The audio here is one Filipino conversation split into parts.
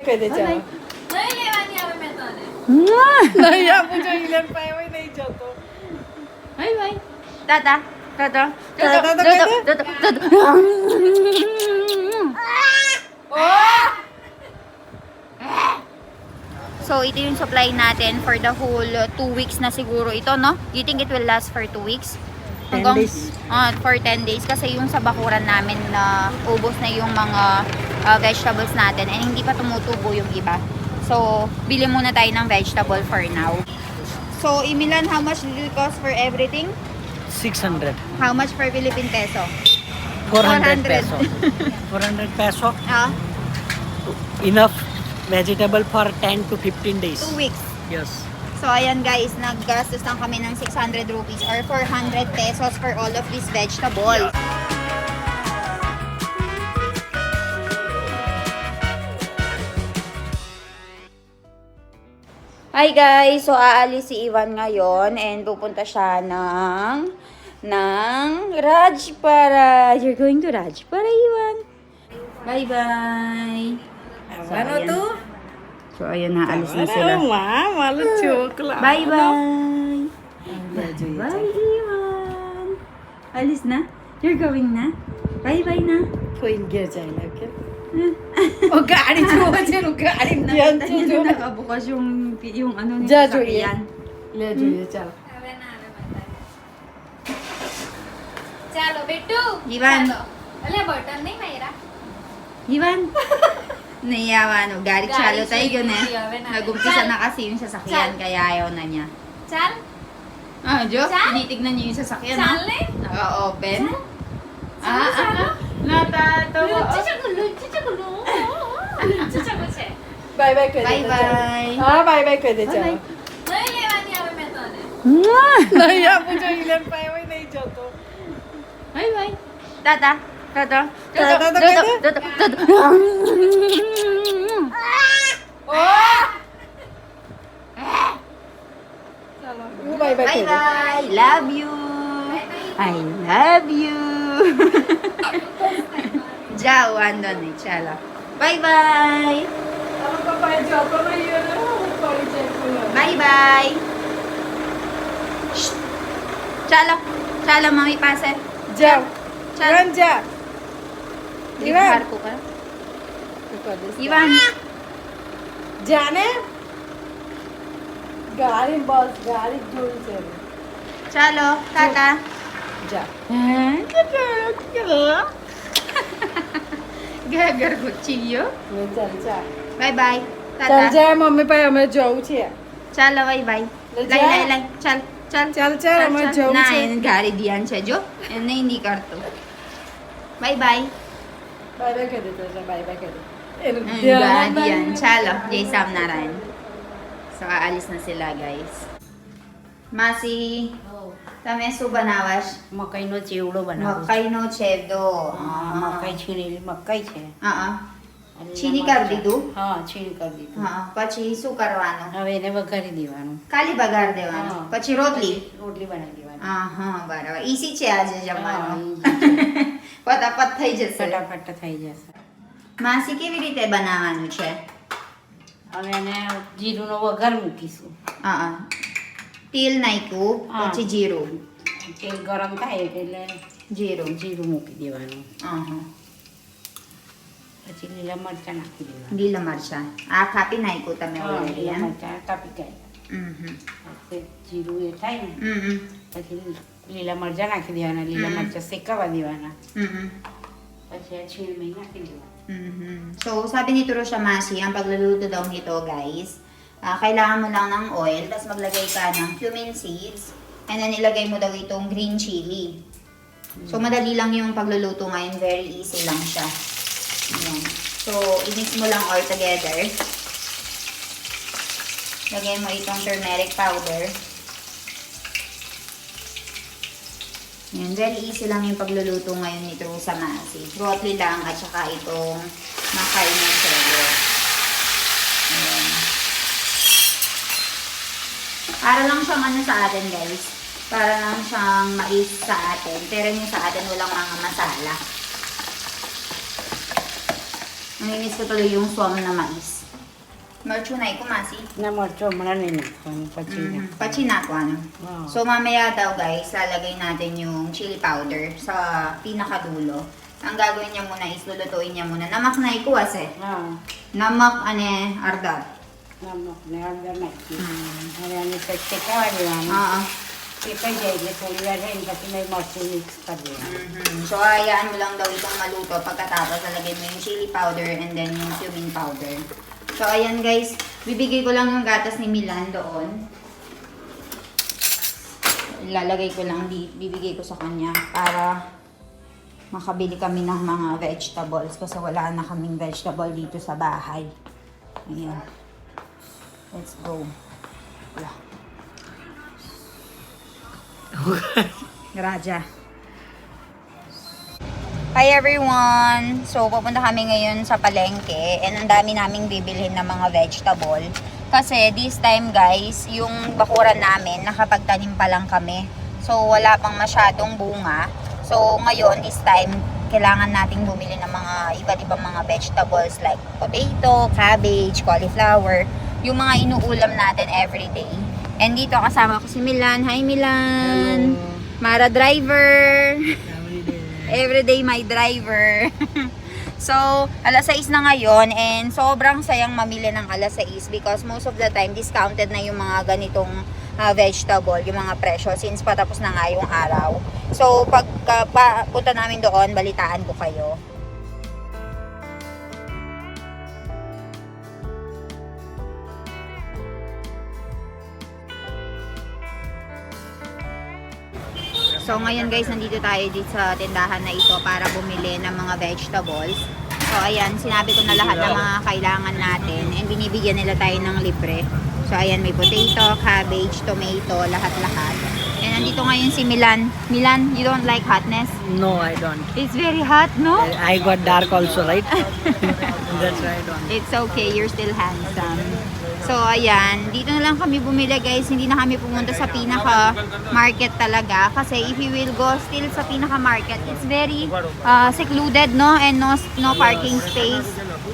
Pwede siya. Naliliwan niya kami metone. Naya po siya ilan pa yung na ijo to. Bye bye. Tata. Tata. Tata. Tata. Tata. Tata. Tata. Ah! Oh! So, ito yung supply natin for the whole 2 weeks na siguro ito, no? Do you think it will last for 2 weeks? 10 days. Uh, for 10 days. Kasi yung sa bakuran namin na uh, ubos na yung mga uh, vegetables natin and hindi pa tumutubo yung iba. So, bili muna tayo ng vegetable for now. So, Imilan, how much did it cost for everything? 600 How much per Philippine peso? 400 400. peso 400 peso Ah, enough vegetable for 10 to 15 days two weeks. yes So, ayan guys, naggastos lang kami ng 600 rupees or 400 pesos for all of these vegetables. Hi guys, so aalis si Ivan ngayon and pupunta siya ng ng Rajpara. You're going to Rajpara, Ivan. Bye-bye. So, ano to? So, ayun na, alis na sila. Mama, chocolate. Bye-bye. Ano? Bye, Ivan. Alis na? You're going na? Bye-bye na? Koin gya jai na, okay? ઘેર જાય લાગે ઓ ગાડી જોવે છે નું ગાડી ધ્યાન Nakita છે niyo જો na nakabukas yung, yung ano niya જા sa જોઈએ sakyan. લે જોઈએ ચાલ ચાલો બેટુ Ivan. ચાલો અલે બટન નહીં માર્યા Iwan. Naiyawa, no? Garit Garit chalo tayo siya, yun eh. hindi, yawa na. Nagumpisa Sal. na kasi yung sasakyan, Sal. kaya ayaw na niya. ચાલ Ah, Jo, Sal. tinitignan niyo yung sasakyan, ચાલ no? ને Naka-open. ચાલ, Ah, ah, ચાલો. ah. Bye bye cười bye bye. À, bye bye cười cho. Nãy giờ bây giờ lên bay với đây cho tôi. Bye bye. Tata, tata. Tata, tata, tata, tata. Bye bye. Bye bye. Love you. I love you. જાઓ વાંધો નહીં ચાલો bye bye bye bye ચાલો ચાલો મમ્મી પાસે જાઓ ચાલો જા ઇવાન ઇવાન જાને ગાડી બસ ગાડી જોઈ છે ચાલો કાકા જા ઘર ગુચ્છી ગયો હવે ચાલ જા બાય બાય ચાલ ટાટા જા મમ્મી પાસે અમે જવું છે ચાલો બાય બાય લે લઈ જા. લઈ લઈ ચાલ ચાલ ચાલ ચાલ અમે જવું ના છે એને ગાડી ધ્યાન છે જો એને નહીં કરતું બાય બાય બાય બાય કરી દે ચાલ બાય બાય કરી દે એનું Ang ધ્યાન જ guardian. નહીં. Chalo, Jay તમે શું બનાવાશ? મકાઈનો ચેવડો બનાવું. મકાઈનો હા, મકાઈ છીણેલી મકાઈ છે. હા હા. છીણી કરી દીધું? હા છીણી કરી દીધું. હા પછી શું કરવાનું? હવે એને વઘારી દેવાનું. કાલી બગાડ દેવાનું? પછી રોટલી? રોટલી બનાવી દેવાની. હા હા બરાબર. ઈસી છે આજે જમવાનું. પતાપત થઈ જશે. ફટાફટ થઈ જશે. માસી કેવી રીતે બનાવવાનું છે? હવે એને જીરુંનો વઘાર મૂકીશું. હા હા. તેલ નાખ્યું પછી જીરું તેલ ગરમ થાય એટલે જીરું જીરું મૂકી દેવાનું પછી લીલા મરચાં નાખી દેવાના લીલા મરચાં આ કાપી નાખ્યું તમે લીલા મરચાં કાપી ગયા. જીરું એ થાય ને. પછી લીલા મરચાં નાખી દેવાના લીલા. મરચાં શેકાવા દેવાના. પછી આ છીણમાં નાખી દેવાના Mhm. So, sabi તો Turo Shamasi, ang દઉં તો nito, ah, kailangan mo lang ng oil, tapos maglagay ka ng cumin seeds, and then ilagay mo daw itong green chili. So, madali lang yung pagluluto ngayon. Very easy lang siya. Ayan. So, i-mix mo lang all together. Lagay mo itong turmeric powder. Yan, very easy lang yung pagluluto ngayon nito sa masi. Broccoli lang at saka itong makay na selo. Ayan. Para lang siyang ano sa atin guys. Para lang siyang mais sa atin. Pero yung sa atin walang mga masala. Namimiss ko tuloy yung swam na mais. Marchunay kumasi. Na mucho maranin kung pachina. Mm-hmm. Pachinato ano. Wow. So mamaya daw guys, lalagay natin yung chili powder sa pinakadulo. Ang gagawin niya muna is lulutuin niya muna. Namak na ikuwas eh. Ah, Namak ane ardat. Namok na order na. Hmm. Kaya ni peste ka yan. Oo. Kita dyan, ipulya rin kasi may mix pa din. Mhm. So, hayaan mo lang daw itong maluto. Pagkatapos, lalagyan mo yung chili powder and then yung cumin powder. So, ayan guys. Bibigay ko lang yung gatas ni Milan doon. Ilalagay ko lang, bibigay ko sa kanya para makabili kami ng mga vegetables kasi wala na kaming vegetable dito sa bahay. Ayan. Let's go. Wala. Raja. Hi everyone! So, pupunta kami ngayon sa palengke and ang dami naming bibilhin ng mga vegetable. Kasi this time guys, yung bakuran namin, nakapagtanim pa lang kami. So, wala pang masyadong bunga. So, ngayon, this time, kailangan nating bumili ng mga iba't ibang mga vegetables like potato, cabbage, cauliflower, yung mga inuulam natin everyday. And dito kasama ko si Milan. Hi Milan! Mara driver! Everyday my driver. so, alas 6 na ngayon and sobrang sayang mamili ng alas 6 because most of the time discounted na yung mga ganitong ah, vegetable, yung mga presyo since patapos na nga yung araw. So, pag pa, punta namin doon, balitaan ko kayo. So ngayon guys, nandito tayo dito sa tindahan na ito para bumili ng mga vegetables. So ayan, sinabi ko na lahat ng mga kailangan natin and binibigyan nila tayo ng libre. So ayan, may potato, cabbage, tomato, lahat-lahat. And nandito ngayon si Milan. Milan, you don't like hotness? No, I don't. It's very hot, no? I got dark also, right? That's why I don't. It's okay, you're still handsome. So, ayan. Dito na lang kami bumili, guys. Hindi na kami pumunta sa pinaka-market talaga. Kasi if you will go still sa pinaka-market, it's very uh, secluded, no? And no, no parking space.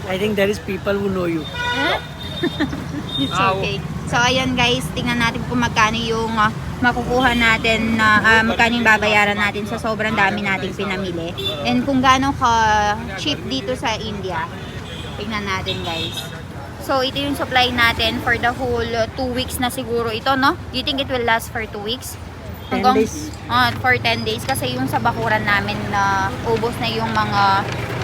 I think there is people who know you. It's okay. So, ayan guys, tingnan natin kung magkano yung ah, makukuha natin na ah, magkano yung babayaran natin sa sobrang dami nating pinamili. And kung gaano ka cheap dito sa India. Tingnan natin guys. So, ito yung supply natin for the whole 2 weeks na siguro ito, no? Do you think it will last for 2 weeks? 10 days. Ah, for 10 days. Kasi yung sa bakuran namin na ubos na yung mga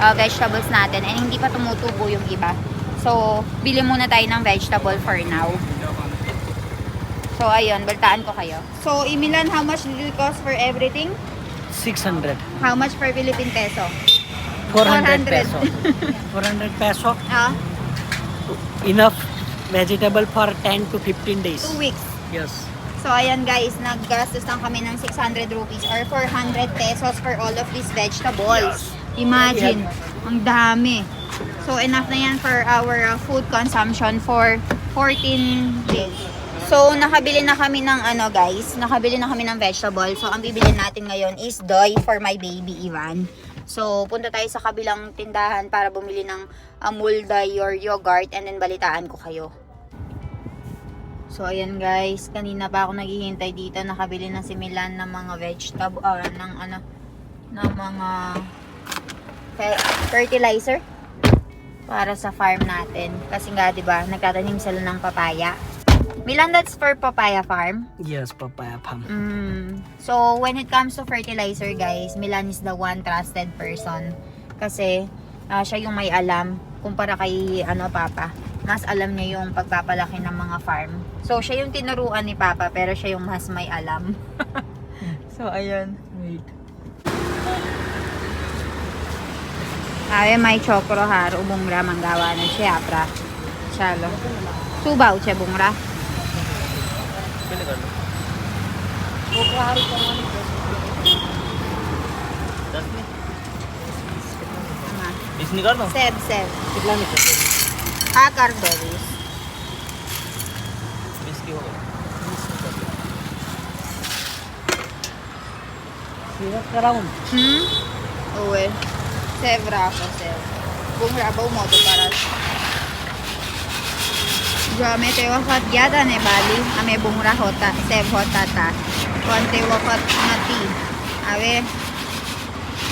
ah, vegetables natin and hindi pa tumutubo yung iba. So, bili muna tayo ng vegetable for now. So, ayun, baltaan ko kayo. So, Imilan, how much did it cost for everything? 600. How much per Philippine peso? 400 400. peso. 400 peso. Ah, Enough vegetable for 10 to 15 days. 2 weeks. Yes. So, ayan guys, naggastos lang kami ng 600 rupees or 400 pesos for all of these vegetables. Imagine, ang dami. So, enough na yan for our uh, food consumption for 14 days. So, nakabili na kami ng ano guys, nakabili na kami ng vegetable. So, ang bibili natin ngayon is doy for my baby Ivan. So, punta tayo sa kabilang tindahan para bumili ng amul dye or yogurt and then balitaan ko kayo. So, ayan guys. Kanina pa ako naghihintay dito. Nakabili na si Milan ng mga vegetable, ah, ng ano, ng mga fe- fertilizer para sa farm natin. Kasi nga, di ba, nagtatanim sila ng papaya. Milan, that's for papaya farm. Yes, papaya palm. Mm. So, when it comes to fertilizer, guys, Milan is the one trusted person. Kasi, ah, siya yung may alam. Kumpara kay, ano, Papa. Mas alam niya yung pagpapalaki ng mga farm. So, siya yung tinuruan ni Papa, pero siya yung mas may alam. so, ayun. Wait. Ave may chokro har ubungra manggawa na siya pra. Chalo. Subaw siya bungra. Ama. बीस निकाल दो Seb, seb. कितना निकलते Akar doris. बीस की हो गई Sirat ka round. Hmm? Uwe. Seb rako, seb. Bungra ba mo to para जो हमें ते वक्त गया था ने बाली हमें बुमरा होता सेब होता था પણ તે વખત નથી હવે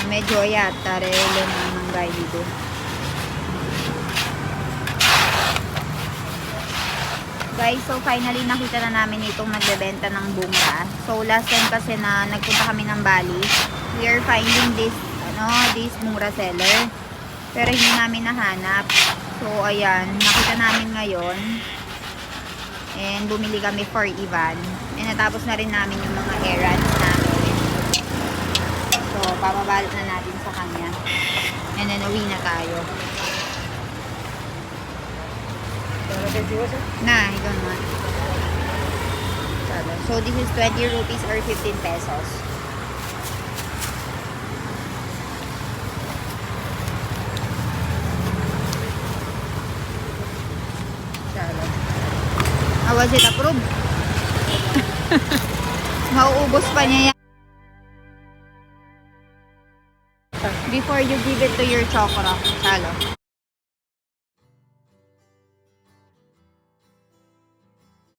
અમે જોયા અત્યારે એટલે મેં મંગાવી દીધું Guys, so finally nakita na namin itong nagbebenta ng bunga. So last time kasi na nagpunta kami ng Bali, we are finding this, ano, this mura seller. Pero hindi namin nahanap. So ayan, nakita namin ngayon. And bumili kami for Ivan. And natapos na rin namin yung mga errands namin. So, papabalot na natin sa kanya. And then, uwi na tayo. Na, ikaw naman. So, this is 20 rupees or 15 pesos. How was it approved? Mauubos pa niya yan. Before you give it to your chokra. Salo.